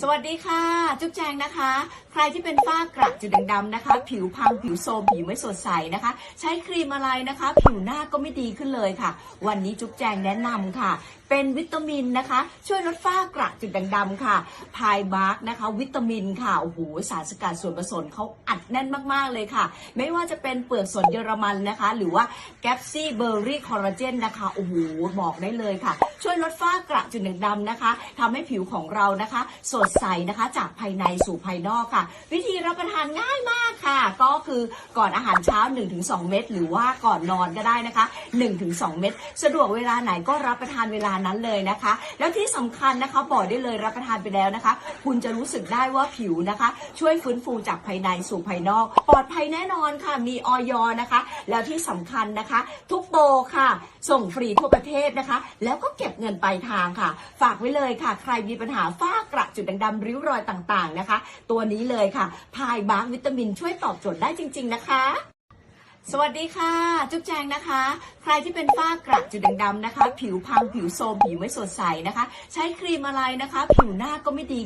สวัสดีค่ะ จุ๊บแจงนะคะ ใครที่เป็นฝ้ากระจุดด่างๆนะคะ ผิวพังผิวโทรมผิวไม่สดใสนะคะ ใช้ครีมอะไรนะคะ ผิวหน้าก็ไม่ดีขึ้นเลยค่ะ วันนี้จุ๊บแจงแนะนำค่ะ เป็นวิตามินนะคะ ช่วยลดฝ้ากระจุดด่างๆค่ะพายบาร์กนะคะ วิตามินค่ะโอ้โหสารสกัดส่วนผสมเขาอัดแน่นมากๆเลยค่ะ ไม่ว่าจะเป็นเปลือกสนเยอรมันนะคะ หรือว่าแกปซี่เบอร์รี่คอลลาเจนนะคะโอ้โหบอกได้เลยค่ะ ช่วยลดฝ้ากระจุดด่างดำนะคะทำให้ผิวของเรานะคะสดใสนะคะ จากภายในสู่ภายนอกค่ะ วิธีรับประทานง่ายมากค่ะ ก็คือก่อนอาหารเช้า 1-2 เม็ดหรือว่าก่อนนอนก็ได้นะคะ 1-2 เม็ดสะดวกเวลาไหนก็รับประทานเวลานั้นเลยนะคะ แล้วที่สำคัญนะคะบอกได้เลยรับประทานไปแล้วนะคะ คุณจะรู้สึกได้ว่าผิวนะคะ ช่วยฟื้นฟูจากภายในสู่ภายนอกปลอดภัยแน่นอนค่ะมีออยนะคะ แล้วที่สำคัญนะคะ ทุกโปรค่ะ ส่งฟรีทั่วประเทศนะคะ แล้วก็เก็บเงินปลายทางค่ะ ฝากไว้เลยค่ะ ใครมีปัญหาฝ้า กระจุดดำๆริ้วรอยต่างๆนะคะ ตัวนี้เลยค่ะ พายบาร์วิตามินช่วยตอบโจทย์ได้จริง ๆ นะคะ สวัสดีค่ะ จุ๊บแจงนะคะ ใครที่เป็นฝ้ากระจุดดำๆนะคะ ผิวพังผิวโทรมผิวไม่สดใสนะคะ ใช้ครีมอะไรนะคะ ผิวหน้าก็ไม่ดี